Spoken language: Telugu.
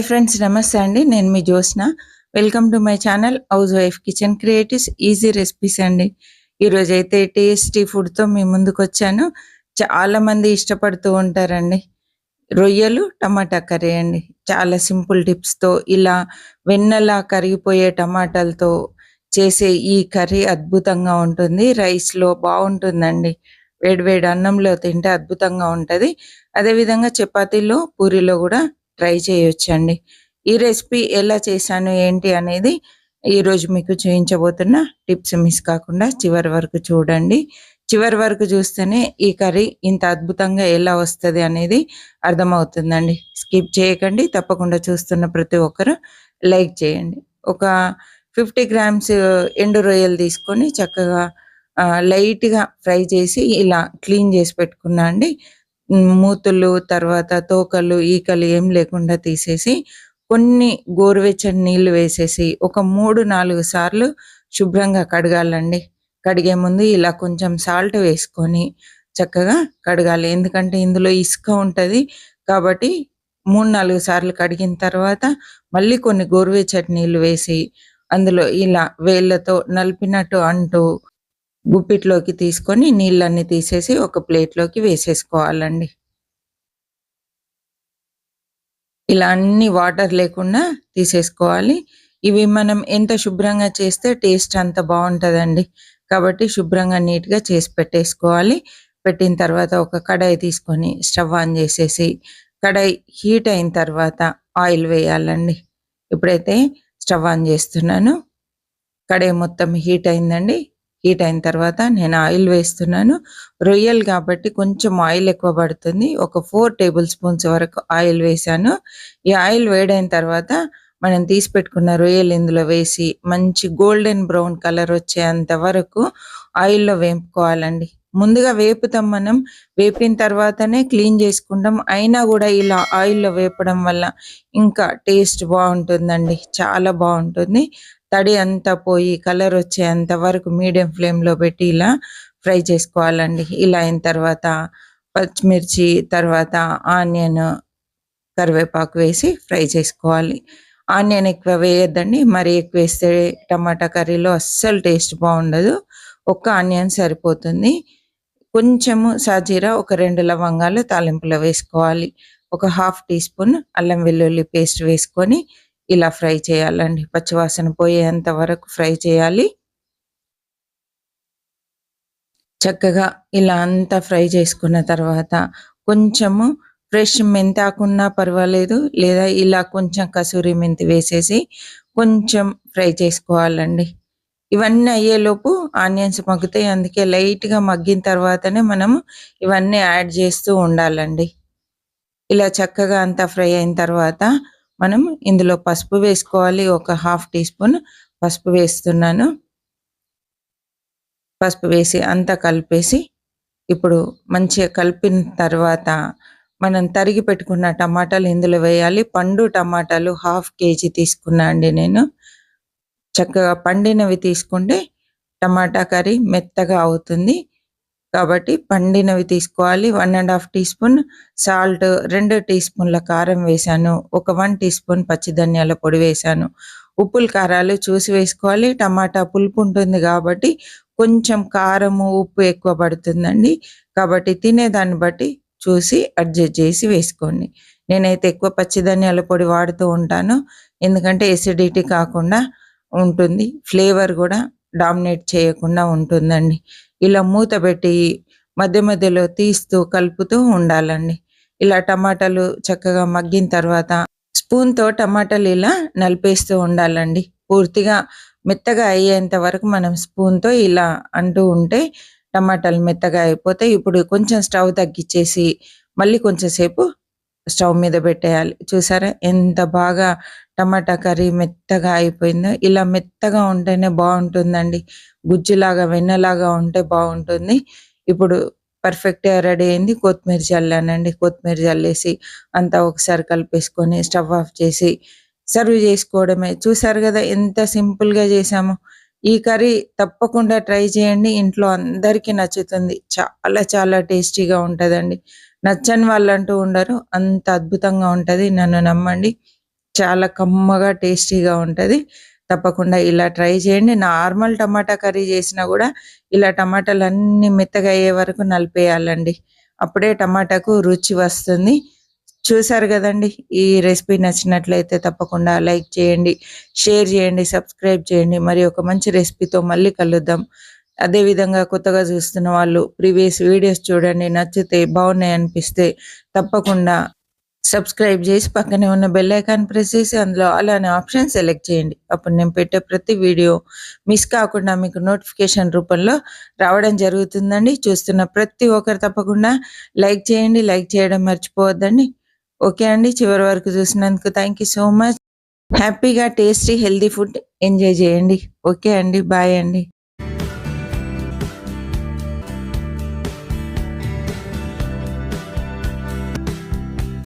హాయ్ ఫ్రెండ్స్ నమస్తే అండి. నేను మీ Jyotsna. Welcome to my channel housewife kitchen creatives easy recipes అండి. ఈరోజు అయితే టేస్టీ ఫుడ్తో మీ ముందుకు వచ్చాను చాలా మంది ఇష్టపడుతూ ఉంటారండి. రొయ్యలు టమాటా కర్రీ అండి. చాలా సింపుల్ టిప్స్తో ఇలా వెన్నలా కరిగిపోయే టమాటాలతో చేసే ఈ కర్రీ అద్భుతంగా ఉంటుంది. రైస్లో బాగుంటుందండి. వేడివేడి అన్నంలో తింటే అద్భుతంగా ఉంటుంది. అదేవిధంగా చపాతీలో పూరిలో కూడా ట్రై చేయొచ్చండి. ఈ రెసిపీ ఎలా చేశాను ఏంటి అనేది ఈరోజు మీకు చూపించబోతున్న టిప్స్ మిస్ కాకుండా చివరి వరకు చూడండి. చివరి వరకు చూస్తేనే ఈ కర్రీ ఇంత అద్భుతంగా ఎలా వస్తుంది అనేది అర్థమవుతుందండి. స్కిప్ చేయకండి తప్పకుండా చూస్తున్న ప్రతి ఒక్కరు లైక్ చేయండి. ఒక ఫిఫ్టీ గ్రామ్స్ ఎండు రొయ్యలు తీసుకొని చక్కగా లైట్గా ఫ్రై చేసి ఇలా క్లీన్ చేసి పెట్టుకున్నా అండి. మూతులు తర్వాత తోకలు ఈకలు ఏం లేకుండా తీసేసి కొన్ని గోరువెచ్చని నీళ్ళు వేసేసి ఒక మూడు నాలుగు సార్లు శుభ్రంగా కడగాలండి. కడిగే ముందు ఇలా కొంచెం సాల్ట్ వేసుకొని చక్కగా కడగాలి. ఎందుకంటే ఇందులో ఇసుక ఉంటుంది కాబట్టి మూడు నాలుగు సార్లు కడిగిన తర్వాత మళ్ళీ కొన్ని గోరువెచ్చటి నీళ్ళు వేసి అందులో ఇలా వేళ్ళతో నలిపినట్టు అంటూ గుప్పిట్లోకి తీసుకొని నీళ్ళన్నీ తీసేసి ఒక ప్లేట్లోకి వేసేసుకోవాలండి. ఇలా అన్ని వాటర్ లేకుండా తీసేసుకోవాలి. ఇవి మనం ఎంత శుభ్రంగా చేస్తే టేస్ట్ అంత బాగుంటుందండి. కాబట్టి శుభ్రంగా నీట్గా చేసి పెట్టేసుకోవాలి. పెట్టిన తర్వాత ఒక కడాయి తీసుకొని స్టవ్ ఆన్ చేసేసి కడాయి హీట్ అయిన తర్వాత ఆయిల్ వేయాలండి. ఇప్పుడైతే స్టవ్ ఆన్ చేస్తున్నాను. కడాయి మొత్తం హీట్ అయిందండి. హీట్ అయిన తర్వాత నేను ఆయిల్ వేస్తున్నాను. రొయ్యలు కాబట్టి కొంచెం ఆయిల్ ఎక్కువ పడుతుంది. ఒక ఫోర్ టేబుల్ స్పూన్స్ వరకు ఆయిల్ వేసాను ఈ ఆయిల్ వేడైన తర్వాత మనం తీసి పెట్టుకున్న రొయ్యలు ఇందులో వేసి మంచి గోల్డెన్ బ్రౌన్ కలర్ వచ్చేంత వరకు ఆయిల్లో వేపుకోవాలండి. ముందుగా వేపుతాం మనం. వేపిన తర్వాతనే క్లీన్ చేసుకుంటాం. అయినా కూడా ఇలా ఆయిల్లో వేపడం వల్ల ఇంకా టేస్ట్ బాగుంటుందండి. చాలా బాగుంటుంది. తడి అంతా పోయి కలర్ వచ్చేంత వరకు మీడియం ఫ్లేమ్లో పెట్టి ఇలా ఫ్రై చేసుకోవాలండి. ఇలా అయిన తర్వాత పచ్చిమిర్చి తర్వాత ఆనియన్ కరివేపాకు వేసి ఫ్రై చేసుకోవాలి. ఆనియన్ ఎక్కువ వేయద్దండి. మరి ఎక్కువ వేస్తే టమాటా కర్రీలో అస్సలు టేస్ట్ బాగుండదు. ఒక్క ఆనియన్ సరిపోతుంది. కొంచెము సాజీరా ఒక రెండు లవంగాలు తాలింపులో వేసుకోవాలి. ఒక హాఫ్ టీ స్పూన్ అల్లం వెల్లుల్లి పేస్ట్ వేసుకొని ఇలా ఫ్రై చేయాలండి. పచ్చివాసన పోయేంత వరకు ఫ్రై చేయాలి. చక్కగా ఇలా అంతా ఫ్రై చేసుకున్న తర్వాత కొంచెము ఫ్రెష్ మెంతాకున్నా పర్వాలేదు. లేదా ఇలా కొంచెం కసూరి మెంతి వేసేసి కొంచెం ఫ్రై చేసుకోవాలండి. ఇవన్నీ అయ్యేలోపు ఆనియన్స్ మగ్గుతాయి. అందుకే లైట్గా మగ్గిన తర్వాతనే మనము ఇవన్నీ యాడ్ చేస్తూ ఉండాలండి. ఇలా చక్కగా అంతా ఫ్రై అయిన తర్వాత మనం ఇందులో పసుపు వేసుకోవాలి. ఒక హాఫ్ టీ స్పూన్ పసుపు వేస్తున్నాను. పసుపు వేసి అంతా కలిపేసి ఇప్పుడు మంచిగా కలిపిన తర్వాత మనం తరిగి పెట్టుకున్న టమాటాలు ఇందులో వేయాలి. పండు టమాటాలు హాఫ్ కేజీ తీసుకున్నా అండి నేను. చక్కగా పండినవి తీసుకుంటే టమాటా కర్రీ మెత్తగా అవుతుంది. కాబట్టి పండినవి తీసుకోవాలి. One and half teaspoon salt రెండు టీ స్పూన్ల కారం వేశాను. ఒక వన్ టీ స్పూన్ పచ్చి ధనియాల పొడి వేశాను. ఉప్పులు కారాలు చూసి వేసుకోవాలి. టమాటా పులుపు ఉంటుంది కాబట్టి కొంచెం కారము ఉప్పు ఎక్కువ పడుతుందండి. కాబట్టి తినేదాన్ని బట్టి చూసి అడ్జస్ట్ చేసి వేసుకోండి. నేనైతే ఎక్కువ పచ్చి ధనియాల పొడి వాడుతూ ఉంటాను. ఎందుకంటే ఎసిడిటీ కాకుండా ఉంటుంది. ఫ్లేవర్ కూడా డామినేట్ చేయకుండా ఉంటుందండి. ఇలా మూత పెట్టి మధ్య మధ్యలో తీస్తూ కలుపుతూ ఉండాలండి. ఇలా టమాటాలు చక్కగా మగ్గిన తర్వాత స్పూన్తో టమాటాలు ఇలా నలిపేస్తూ ఉండాలండి. పూర్తిగా మెత్తగా అయ్యేంత వరకు మనం స్పూన్తో ఇలా అంటూ ఉంటే టమాటాలు మెత్తగా అయిపోతాయి. ఇప్పుడు కొంచెం స్టవ్ తగ్గించేసి మళ్ళీ కొంచెం సేపు స్టవ్ మీద పెట్టేయాలి. చూసారా? ఎంత బాగా టమాటా కర్రీ మెత్తగా అయిపోయిందో. ఇలా మెత్తగా ఉంటేనే బాగుంటుందండి. గుజ్జులాగా వెన్నలాగా ఉంటే బాగుంటుంది. ఇప్పుడు పర్ఫెక్ట్గా రెడీ అయింది. కొత్తిమీర చల్లానండి. కొత్తిమీర చల్లేసి అంతా ఒకసారి కలిపేసుకొని స్టవ్ ఆఫ్ చేసి సర్వ్ చేసుకోవడమే. చూసారు కదా ఎంత సింపుల్గా చేసాము ఈ కర్రీ తప్పకుండా ట్రై చేయండి. ఇంట్లో అందరికీ నచ్చుతుంది. చాలా చాలా టేస్టీగా ఉంటుందండి. నచ్చని వాళ్ళు అంటూ ఉండరు అంత అద్భుతంగా ఉంటుంది నన్ను నమ్మండి చాలా కమ్మగా, టేస్టీగా ఉంటుంది తప్పకుండా ఇలా ట్రై చేయండి. నార్మల్ టమాటా కర్రీ చేసినా కూడా ఇలా టమాటాలు అన్నీ మెత్తగా అయ్యే వరకు నలిపేయాలండి. అప్పుడే టమాటాకు రుచి వస్తుంది. చూసారు కదండి ఈ రెసిపీ నచ్చినట్లయితే తప్పకుండా లైక్ చేయండి, షేర్ చేయండి, సబ్స్క్రైబ్ చేయండి. మరి ఒక మంచి రెసిపీతో మళ్ళీ కలుద్దాం. అదే విధంగా కొత్తగా చూస్తున్న వాళ్ళు ప్రీవియస్ వీడియోస్ చూడండి. నచ్చితే బాగున్నాయి అనిపిస్తే తప్పకుండా సబ్స్క్రైబ్ చేసి పక్కనే ఉన్న బెల్ ఐకాన్ ప్రెస్ చేసి అందులో అలానే ఆప్షన్ సెలెక్ట్ చేయండి. అప్పుడు నేను పెట్టే ప్రతి వీడియో మిస్ కాకుండా మీకు నోటిఫికేషన్ రూపంలో రావడం జరుగుతుందండి. చూస్తున్న ప్రతి ఒక్కరు తప్పకుండా లైక్ చేయండి. లైక్ చేయడం మర్చిపోవద్దండి. ఓకే అండి. చివరి వరకు చూసినందుకు థ్యాంక్ యూ సో మచ్. హ్యాపీగా టేస్టీ హెల్తీ ఫుడ్ ఎంజాయ్ చేయండి. ఓకే అండి. బాయ్ అండి.